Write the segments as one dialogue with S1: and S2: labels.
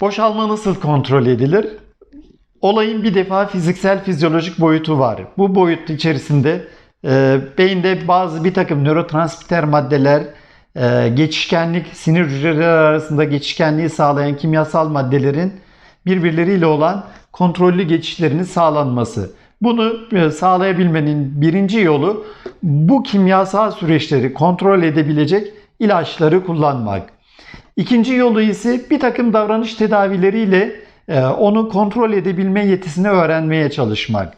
S1: Boşalma nasıl kontrol edilir? Olayın bir defa fiziksel fizyolojik boyutu var. Bu boyut içerisinde e, beyinde bazı bir takım nörotransmitter maddeler, e, geçişkenlik, sinir hücreleri arasında geçişkenliği sağlayan kimyasal maddelerin birbirleriyle olan kontrollü geçişlerinin sağlanması. Bunu e, sağlayabilmenin birinci yolu bu kimyasal süreçleri kontrol edebilecek ilaçları kullanmak. İkinci yolu ise bir takım davranış tedavileriyle e, onu kontrol edebilme yetisini öğrenmeye çalışmak.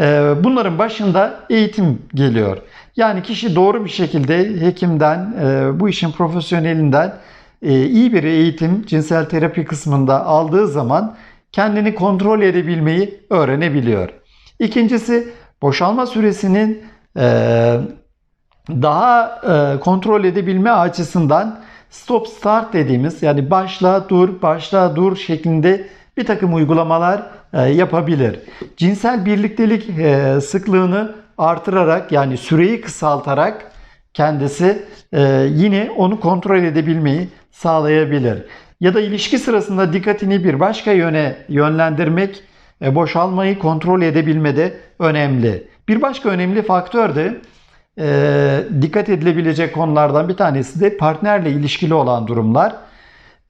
S1: E, Bunların başında eğitim geliyor. Yani kişi doğru bir şekilde hekimden, e, bu işin profesyonelinden iyi bir eğitim cinsel terapi kısmında aldığı zaman kendini kontrol edebilmeyi öğrenebiliyor. İkincisi boşalma süresinin daha kontrol edebilme açısından stop start dediğimiz yani başla dur başla dur şeklinde bir takım uygulamalar e, yapabilir. Cinsel birliktelik e, sıklığını artırarak yani süreyi kısaltarak kendisi e, yine onu kontrol edebilmeyi sağlayabilir. Ya da ilişki sırasında dikkatini bir başka yöne yönlendirmek boşalmayı kontrol edebilmede önemli. Bir başka önemli faktör de e, dikkat edilebilecek konulardan bir tanesi de partnerle ilişkili olan durumlar.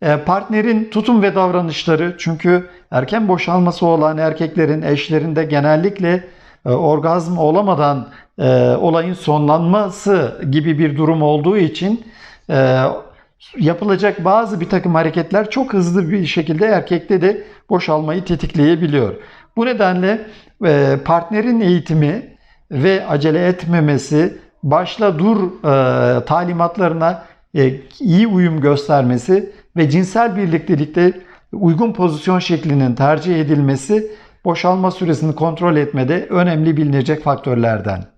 S1: E, partnerin tutum ve davranışları çünkü erken boşalması olan erkeklerin eşlerinde genellikle e, orgazm olamadan e, olayın sonlanması gibi bir durum olduğu için e, yapılacak bazı bir takım hareketler çok hızlı bir şekilde erkekte de boşalmayı tetikleyebiliyor. Bu nedenle e, partnerin eğitimi ve acele etmemesi, başla dur e, talimatlarına e, iyi uyum göstermesi ve cinsel birliktelikte uygun pozisyon şeklinin tercih edilmesi boşalma süresini kontrol etmede önemli bilinecek faktörlerden.